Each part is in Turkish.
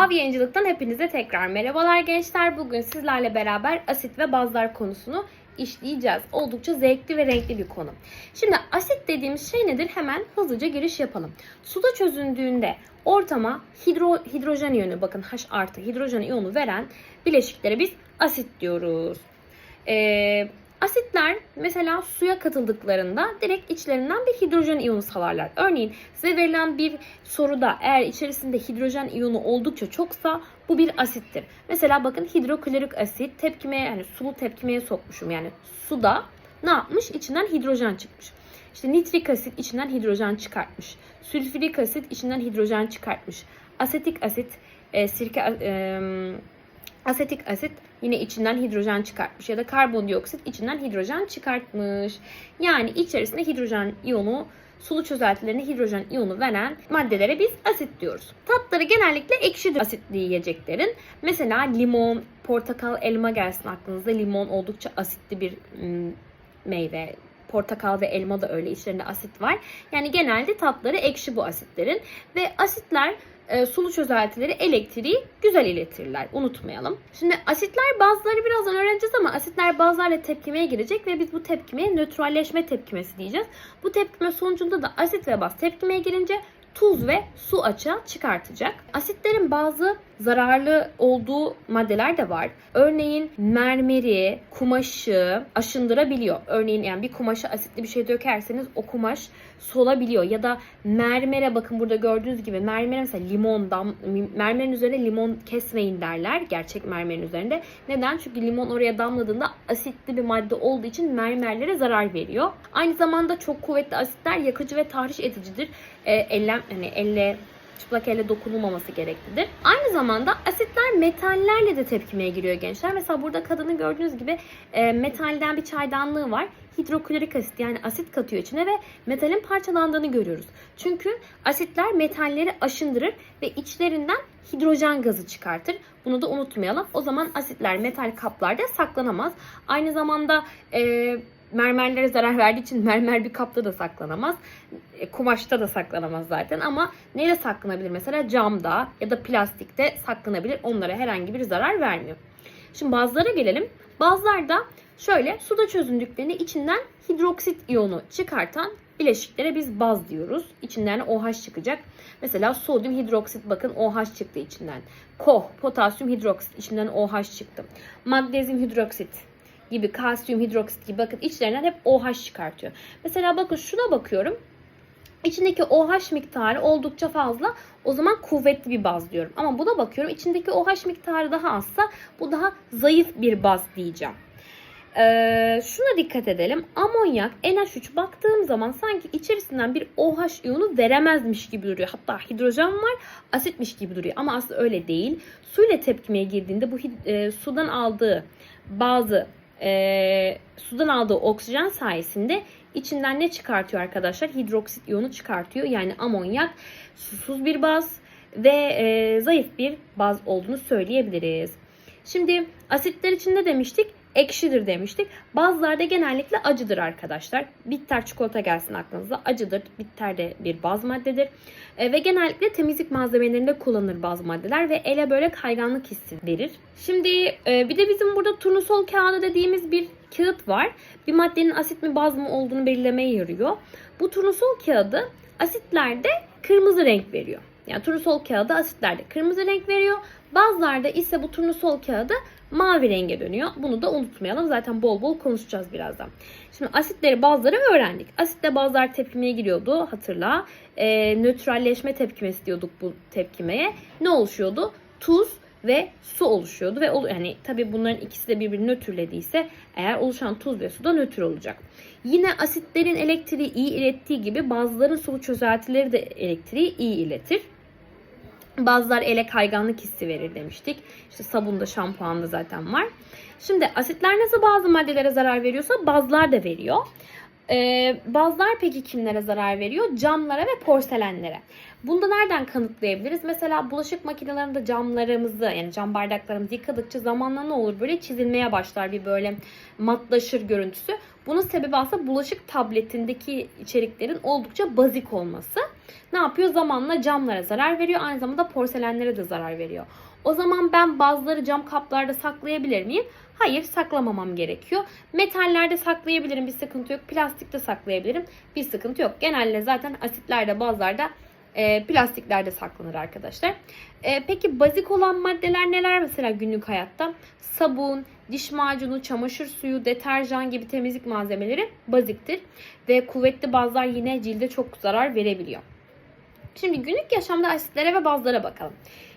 Mavi Yayıncılık'tan hepinize tekrar merhabalar gençler. Bugün sizlerle beraber asit ve bazlar konusunu işleyeceğiz. Oldukça zevkli ve renkli bir konu. Şimdi asit dediğimiz şey nedir? Hemen hızlıca giriş yapalım. Suda çözündüğünde ortama hidro, hidrojen iyonu bakın H artı hidrojen iyonu veren bileşiklere biz asit diyoruz. Ee, asitler mesela suya katıldıklarında direkt içlerinden bir hidrojen iyonu salarlar. Örneğin size verilen bir soruda eğer içerisinde hidrojen iyonu oldukça çoksa bu bir asittir. Mesela bakın hidroklorik asit tepkimeye yani sulu tepkimeye sokmuşum. Yani suda ne yapmış? İçinden hidrojen çıkmış. İşte nitrik asit içinden hidrojen çıkartmış. Sülfürik asit içinden hidrojen çıkartmış. Asetik asit, e, sirke, e, asetik asit yine içinden hidrojen çıkartmış ya da karbondioksit içinden hidrojen çıkartmış. Yani içerisinde hidrojen iyonu sulu çözeltilerine hidrojen iyonu veren maddelere biz asit diyoruz. Tatları genellikle ekşidir asitli yiyeceklerin. Mesela limon, portakal, elma gelsin aklınıza. Limon oldukça asitli bir meyve. Portakal ve elma da öyle içlerinde asit var. Yani genelde tatları ekşi bu asitlerin. Ve asitler e, sulu çözeltileri elektriği güzel iletirler. Unutmayalım. Şimdi asitler bazıları birazdan öğreneceğiz ama asitler bazılarla tepkimeye girecek ve biz bu tepkimeye nötralleşme tepkimesi diyeceğiz. Bu tepkime sonucunda da asit ve baz tepkimeye girince tuz ve su açığa çıkartacak. Asitlerin bazı zararlı olduğu maddeler de var. Örneğin mermeri, kumaşı aşındırabiliyor. Örneğin yani bir kumaşa asitli bir şey dökerseniz o kumaş solabiliyor. Ya da mermere bakın burada gördüğünüz gibi mermere mesela limon dam, mermerin üzerine limon kesmeyin derler. Gerçek mermerin üzerinde. Neden? Çünkü limon oraya damladığında asitli bir madde olduğu için mermerlere zarar veriyor. Aynı zamanda çok kuvvetli asitler yakıcı ve tahriş edicidir. E, ellem hani elle çıplak elle dokunulmaması gereklidir. Aynı zamanda asitler metallerle de tepkimeye giriyor gençler. Mesela burada kadının gördüğünüz gibi e, metalden bir çaydanlığı var. Hidroklorik asit yani asit katıyor içine ve metalin parçalandığını görüyoruz. Çünkü asitler metalleri aşındırır ve içlerinden hidrojen gazı çıkartır. Bunu da unutmayalım. O zaman asitler metal kaplarda saklanamaz. Aynı zamanda e, mermerlere zarar verdiği için mermer bir kapta da saklanamaz. E, kumaşta da saklanamaz zaten ama nerede saklanabilir? Mesela camda ya da plastikte saklanabilir. Onlara herhangi bir zarar vermiyor. Şimdi bazılara gelelim. Bazılar da şöyle suda çözündüklerinde içinden hidroksit iyonu çıkartan bileşiklere biz baz diyoruz. İçinden OH çıkacak. Mesela sodyum hidroksit bakın OH çıktı içinden. Koh, potasyum hidroksit içinden OH çıktı. Magnezyum hidroksit gibi kalsiyum hidroksit gibi bakın içlerinden hep OH çıkartıyor. Mesela bakın şuna bakıyorum. İçindeki OH miktarı oldukça fazla. O zaman kuvvetli bir baz diyorum. Ama buna bakıyorum. içindeki OH miktarı daha azsa bu daha zayıf bir baz diyeceğim. Ee, şuna dikkat edelim. Amonyak NH3 baktığım zaman sanki içerisinden bir OH iyonu veremezmiş gibi duruyor. Hatta hidrojen var asitmiş gibi duruyor. Ama aslında öyle değil. Suyla tepkimeye girdiğinde bu e, sudan aldığı bazı e, sudan aldığı oksijen sayesinde içinden ne çıkartıyor arkadaşlar? Hidroksit iyonu çıkartıyor. Yani amonyak susuz bir baz ve e, zayıf bir baz olduğunu söyleyebiliriz. Şimdi asitler için ne demiştik? Ekşidir demiştik. Bazılarda genellikle acıdır arkadaşlar. Bitter çikolata gelsin aklınıza. Acıdır. Bitter de bir baz maddedir. E, ve genellikle temizlik malzemelerinde kullanılır baz maddeler ve ele böyle kayganlık hissi verir. Şimdi e, bir de bizim burada turnusol kağıdı dediğimiz bir kağıt var. Bir maddenin asit mi baz mı olduğunu belirlemeye yarıyor. Bu turnusol kağıdı asitlerde kırmızı renk veriyor. Yani turnusol kağıdı asitlerde kırmızı renk veriyor. Bazılarda ise bu turnusol kağıdı mavi renge dönüyor. Bunu da unutmayalım. Zaten bol bol konuşacağız birazdan. Şimdi asitleri bazıları öğrendik. Asitle bazılar tepkimeye giriyordu hatırla. E, nötralleşme tepkimesi diyorduk bu tepkimeye. Ne oluşuyordu? Tuz ve su oluşuyordu ve yani tabi bunların ikisi de birbirini nötrlediyse eğer oluşan tuz ve su da nötr olacak. Yine asitlerin elektriği iyi ilettiği gibi bazıların sulu çözeltileri de elektriği iyi iletir. Bazılar ele kayganlık hissi verir demiştik. İşte sabunda, şampuanda zaten var. Şimdi asitler nasıl bazı maddelere zarar veriyorsa bazılar da veriyor. Ee, bazılar peki kimlere zarar veriyor? Camlara ve porselenlere. Bunu da nereden kanıtlayabiliriz? Mesela bulaşık makinelerinde camlarımızı yani cam bardaklarımızı yıkadıkça zamanla ne olur? Böyle çizilmeye başlar bir böyle matlaşır görüntüsü. Bunun sebebi aslında bulaşık tabletindeki içeriklerin oldukça bazik olması. Ne yapıyor? Zamanla camlara zarar veriyor. Aynı zamanda porselenlere de zarar veriyor. O zaman ben bazıları cam kaplarda saklayabilir miyim? Hayır saklamamam gerekiyor. Metallerde saklayabilirim bir sıkıntı yok. Plastikte saklayabilirim bir sıkıntı yok. Genelde zaten asitlerde bazılarda e, plastiklerde saklanır arkadaşlar. E, peki bazik olan maddeler neler mesela günlük hayatta? Sabun, diş macunu, çamaşır suyu, deterjan gibi temizlik malzemeleri baziktir. Ve kuvvetli bazlar yine cilde çok zarar verebiliyor. Şimdi günlük yaşamda asitlere ve bazlara bakalım.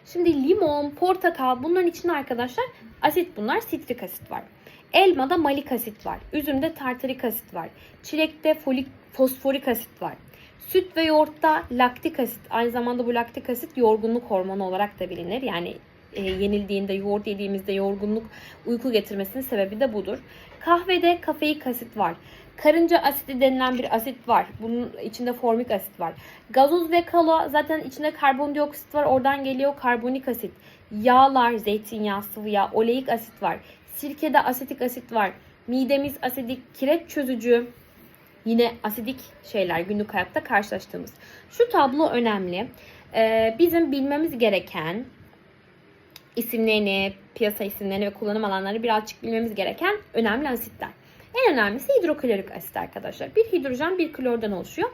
Şimdi limon, portakal bunların içinde arkadaşlar asit bunlar sitrik asit var. Elmada malik asit var. Üzümde tartarik asit var. Çilekte folik, fosforik asit var. Süt ve yoğurtta laktik asit. Aynı zamanda bu laktik asit yorgunluk hormonu olarak da bilinir. Yani e, yenildiğinde, yoğurt yediğimizde yorgunluk, uyku getirmesinin sebebi de budur. Kahvede kafeik asit var. Karınca asidi denilen bir asit var. Bunun içinde formik asit var. Gazoz ve kalo zaten içinde karbondioksit var. Oradan geliyor karbonik asit. Yağlar, zeytinyağı, sıvı yağ, oleik asit var. Sirkede asetik asit var. Midemiz asidik, kireç çözücü, Yine asidik şeyler günlük hayatta karşılaştığımız. Şu tablo önemli. Ee, bizim bilmemiz gereken isimlerini, piyasa isimlerini ve kullanım alanlarını birazcık bilmemiz gereken önemli asitler. En önemlisi hidroklorik asit arkadaşlar. Bir hidrojen bir klordan oluşuyor.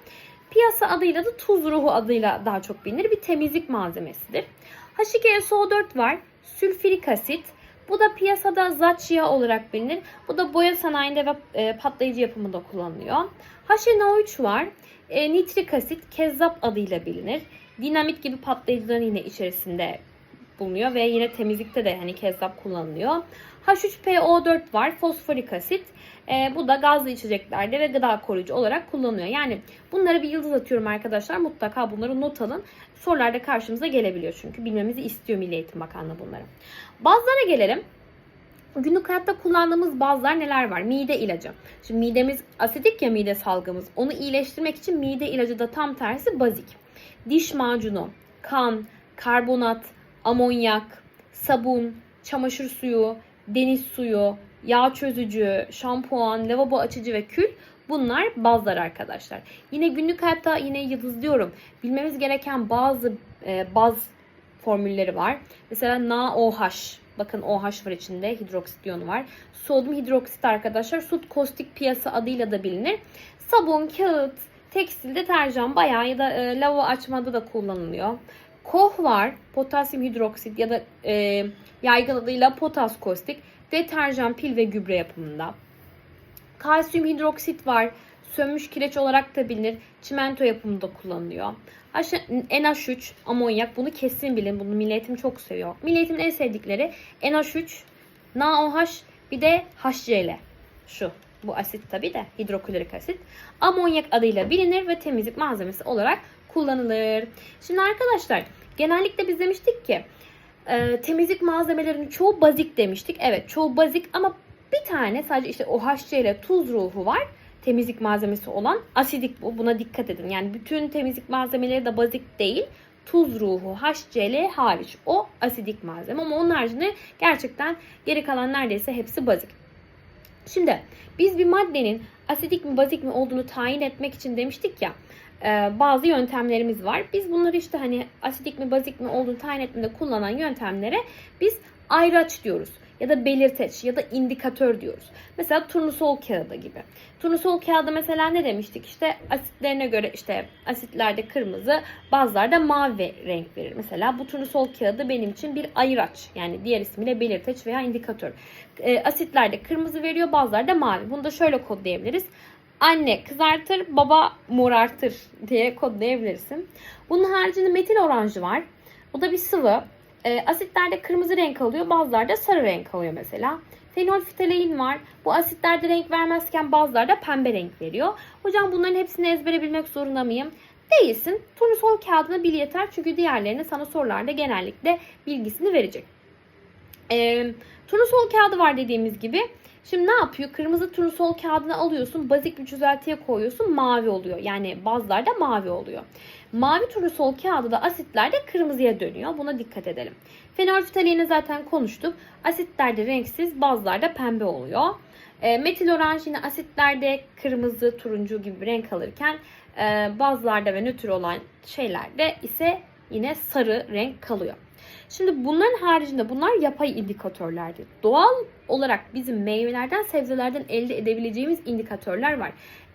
Piyasa adıyla da tuz ruhu adıyla daha çok bilinir. Bir temizlik malzemesidir. H2SO4 var. Sülfürik asit. Bu da piyasada zat olarak bilinir. Bu da boya sanayinde ve e, patlayıcı yapımında kullanılıyor. HNO3 var. E, nitrik asit kezzap adıyla bilinir. Dinamit gibi patlayıcıların yine içerisinde bulunuyor ve yine temizlikte de hani kezzap kullanılıyor. H3PO4 var. Fosforik asit. E, bu da gazlı içeceklerde ve gıda koruyucu olarak kullanılıyor. Yani bunları bir yıldız atıyorum arkadaşlar. Mutlaka bunları not alın. Sorularda karşımıza gelebiliyor çünkü. Bilmemizi istiyor Milli Eğitim Bakanlığı bunları. Bazılara gelelim. Günlük hayatta kullandığımız bazılar neler var? Mide ilacı. Şimdi midemiz asidik ya mide salgımız. Onu iyileştirmek için mide ilacı da tam tersi bazik. Diş macunu, kan, karbonat, amonyak, sabun, çamaşır suyu, deniz suyu, yağ çözücü, şampuan, lavabo açıcı ve kül bunlar bazlar arkadaşlar. Yine günlük hayatta yine yıldızlıyorum. Bilmemiz gereken bazı e, baz formülleri var. Mesela NaOH. Bakın OH var içinde. Hidroksit iyonu var. Sodyum hidroksit arkadaşlar. Sut kostik piyasa adıyla da bilinir. Sabun, kağıt, tekstil, deterjan bayağı ya da e, lavabo açmada da kullanılıyor. Koh var. Potasyum hidroksit ya da e, yaygın adıyla potas kostik. Deterjan, pil ve gübre yapımında. Kalsiyum hidroksit var. Sönmüş kireç olarak da bilinir. Çimento yapımında kullanılıyor. NH3, amonyak bunu kesin bilin. Bunu milletim çok seviyor. Milletimin en sevdikleri NH3, NaOH bir de HCl. Şu. Bu asit tabi de hidroklorik asit. Amonyak adıyla bilinir ve temizlik malzemesi olarak kullanılır. Şimdi arkadaşlar genellikle biz demiştik ki e, temizlik malzemelerinin çoğu bazik demiştik. Evet çoğu bazik ama bir tane sadece işte OHCl tuz ruhu var temizlik malzemesi olan asidik bu. Buna dikkat edin. Yani bütün temizlik malzemeleri de bazik değil. Tuz ruhu, HCl hariç. O asidik malzeme ama onun haricinde gerçekten geri kalan neredeyse hepsi bazik. Şimdi biz bir maddenin asidik mi bazik mi olduğunu tayin etmek için demiştik ya bazı yöntemlerimiz var. Biz bunları işte hani asidik mi bazik mi olduğunu tayin etmede kullanan yöntemlere biz ayraç diyoruz ya da belirteç ya da indikatör diyoruz. Mesela turnusol kağıdı gibi. Turnusol kağıdı mesela ne demiştik? İşte asitlerine göre işte asitlerde kırmızı, bazılarda mavi renk verir. Mesela bu turnusol kağıdı benim için bir ayıraç. Yani diğer ismiyle belirteç veya indikatör. E, asitlerde kırmızı veriyor, bazılarda mavi. Bunu da şöyle kodlayabiliriz. Anne kızartır, baba morartır diye kodlayabilirsin. Bunun haricinde metil oranjı var. Bu da bir sıvı. E, asitlerde kırmızı renk alıyor, bazılarda sarı renk alıyor mesela. Fenolftalein var. Bu asitlerde renk vermezken bazılarda pembe renk veriyor. Hocam bunların hepsini ezbere bilmek zorunda mıyım? Değilsin. Turnusol kağıdını bil yeter. Çünkü diğerlerini sana sorularda genellikle bilgisini verecek. E, turnusol kağıdı var dediğimiz gibi. Şimdi ne yapıyor? Kırmızı turnusol kağıdını alıyorsun, bazik bir çözeltiye koyuyorsun, mavi oluyor. Yani bazılarda mavi oluyor. Mavi turnusol kağıdı da asitlerde kırmızıya dönüyor. Buna dikkat edelim. Fenolftaleini zaten konuştuk. Asitlerde renksiz, bazılarda pembe oluyor. E, metil oranj yine asitlerde kırmızı, turuncu gibi renk alırken e, bazılarda ve nötr olan şeylerde ise yine sarı renk kalıyor. Şimdi bunların haricinde bunlar yapay indikatörlerdir. Doğal olarak bizim meyvelerden, sebzelerden elde edebileceğimiz indikatörler var.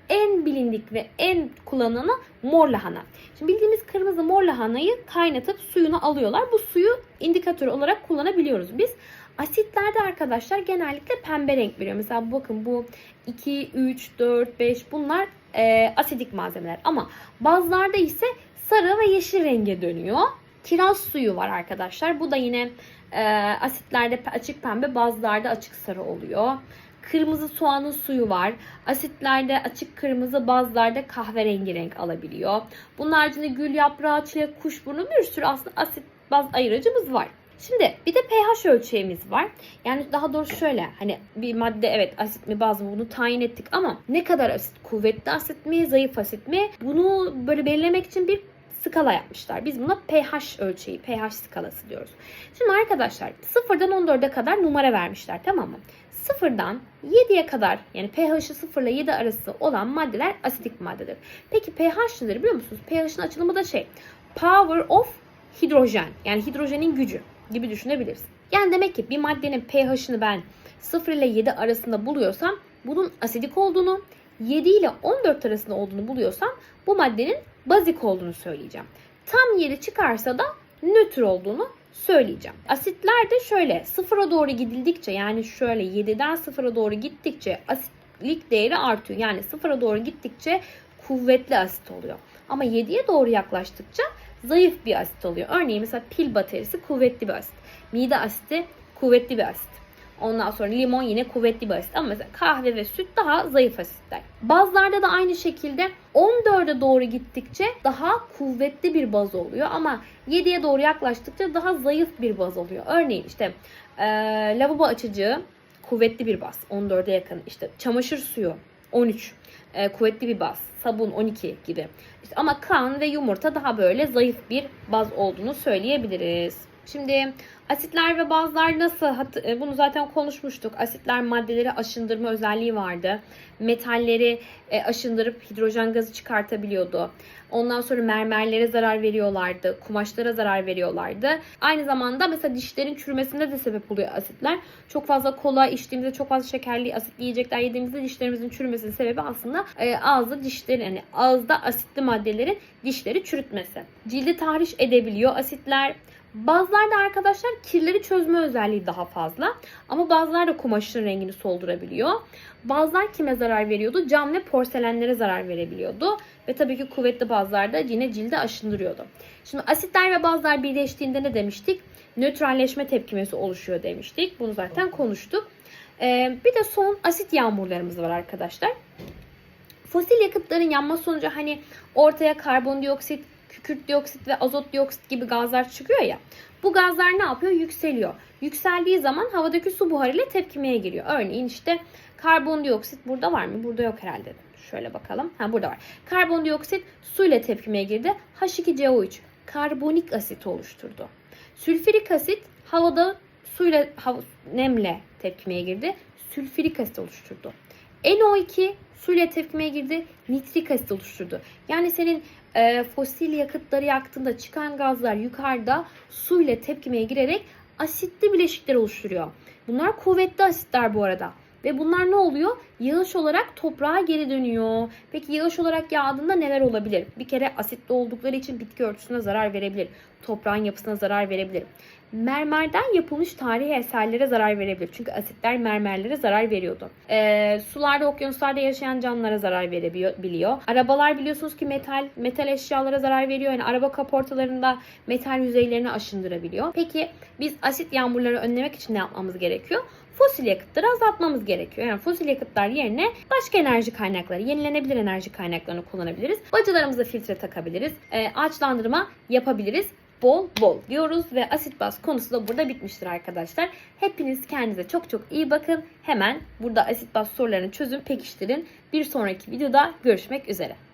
En bilindik ve en kullanılanı mor lahana. Şimdi bildiğimiz kırmızı mor lahanayı kaynatıp suyunu alıyorlar. Bu suyu indikatör olarak kullanabiliyoruz biz. Asitlerde arkadaşlar genellikle pembe renk veriyor. Mesela bakın bu 2, 3, 4, 5 bunlar e, asidik malzemeler. Ama bazılarda ise sarı ve yeşil renge dönüyor. Kiraz suyu var arkadaşlar. Bu da yine e, asitlerde açık pembe bazılarda açık sarı oluyor. Kırmızı soğanın suyu var. Asitlerde açık kırmızı bazılarda kahverengi renk alabiliyor. Bunun haricinde gül yaprağı, çilek, kuşburnu bir sürü aslında asit baz ayırıcımız var. Şimdi bir de pH ölçeğimiz var. Yani daha doğrusu şöyle hani bir madde evet asit mi baz mı bunu tayin ettik ama ne kadar asit? Kuvvetli asit mi, zayıf asit mi? Bunu böyle belirlemek için bir skala yapmışlar. Biz buna pH ölçeği, pH skalası diyoruz. Şimdi arkadaşlar sıfırdan 14'e kadar numara vermişler tamam mı? Sıfırdan 7'ye kadar yani pH'ı 0 ile 7 arası olan maddeler asidik maddedir. Peki pH nedir biliyor musunuz? pH'ın açılımı da şey power of hidrojen yani hidrojenin gücü gibi düşünebiliriz. Yani demek ki bir maddenin pH'ını ben 0 ile 7 arasında buluyorsam bunun asidik olduğunu, 7 ile 14 arasında olduğunu buluyorsam bu maddenin bazik olduğunu söyleyeceğim. Tam 7 çıkarsa da nötr olduğunu söyleyeceğim. Asitler de şöyle sıfıra doğru gidildikçe yani şöyle 7'den sıfıra doğru gittikçe asitlik değeri artıyor. Yani sıfıra doğru gittikçe kuvvetli asit oluyor. Ama 7'ye doğru yaklaştıkça zayıf bir asit oluyor. Örneğin mesela pil bataryası kuvvetli bir asit. Mide asiti kuvvetli bir asit. Ondan sonra limon yine kuvvetli bir asit ama mesela kahve ve süt daha zayıf asitler. Bazılarda da aynı şekilde 14'e doğru gittikçe daha kuvvetli bir baz oluyor ama 7'ye doğru yaklaştıkça daha zayıf bir baz oluyor. Örneğin işte e, lavabo açıcı kuvvetli bir baz 14'e yakın işte çamaşır suyu 13 e, kuvvetli bir baz sabun 12 gibi. İşte ama kan ve yumurta daha böyle zayıf bir baz olduğunu söyleyebiliriz. Şimdi asitler ve bazlar nasıl? E, Bunu zaten konuşmuştuk. Asitler maddeleri aşındırma özelliği vardı. Metalleri e, aşındırıp hidrojen gazı çıkartabiliyordu. Ondan sonra mermerlere zarar veriyorlardı. Kumaşlara zarar veriyorlardı. Aynı zamanda mesela dişlerin çürümesine de sebep oluyor asitler. Çok fazla kola içtiğimizde, çok fazla şekerli, asitli yiyecekler yediğimizde dişlerimizin çürümesinin sebebi aslında e, ağızda dişlerin, yani ağızda asitli maddelerin dişleri çürütmesi. Cildi tahriş edebiliyor asitler. Bazılarda arkadaşlar kirleri çözme özelliği daha fazla. Ama bazılar da kumaşın rengini soldurabiliyor. Bazılar kime zarar veriyordu? Cam ve porselenlere zarar verebiliyordu. Ve tabii ki kuvvetli bazılar da yine cilde aşındırıyordu. Şimdi asitler ve bazılar birleştiğinde ne demiştik? Nötralleşme tepkimesi oluşuyor demiştik. Bunu zaten konuştuk. Ee, bir de son asit yağmurlarımız var arkadaşlar. Fosil yakıtların yanma sonucu hani ortaya karbondioksit, kükürt dioksit ve azot dioksit gibi gazlar çıkıyor ya. Bu gazlar ne yapıyor? Yükseliyor. Yükseldiği zaman havadaki su buharıyla tepkimeye giriyor. Örneğin işte karbondioksit burada var mı? Burada yok herhalde. Şöyle bakalım. Ha burada var. Karbondioksit suyla tepkimeye girdi. H2CO3 karbonik asit oluşturdu. Sülfürik asit havada suyla hav- nemle tepkimeye girdi. Sülfürik asit oluşturdu. NO2 suyla tepkimeye girdi. Nitrik asit oluşturdu. Yani senin e, fosil yakıtları yaktığında çıkan gazlar yukarıda suyla tepkimeye girerek asitli bileşikler oluşturuyor. Bunlar kuvvetli asitler bu arada. Ve bunlar ne oluyor? Yağış olarak toprağa geri dönüyor. Peki yağış olarak yağdığında neler olabilir? Bir kere asitli oldukları için bitki örtüsüne zarar verebilir. Toprağın yapısına zarar verebilir. Mermerden yapılmış tarihi eserlere zarar verebilir. Çünkü asitler mermerlere zarar veriyordu. Ee, sularda, okyanuslarda yaşayan canlılara zarar verebiliyor. Arabalar biliyorsunuz ki metal, metal eşyalara zarar veriyor. Yani araba kaportalarında metal yüzeylerini aşındırabiliyor. Peki biz asit yağmurları önlemek için ne yapmamız gerekiyor? fosil yakıtları azaltmamız gerekiyor. Yani fosil yakıtlar yerine başka enerji kaynakları, yenilenebilir enerji kaynaklarını kullanabiliriz. Bacılarımıza filtre takabiliriz. E, ağaçlandırma yapabiliriz. Bol bol diyoruz ve asit baz konusu da burada bitmiştir arkadaşlar. Hepiniz kendinize çok çok iyi bakın. Hemen burada asit baz sorularını çözün, pekiştirin. Bir sonraki videoda görüşmek üzere.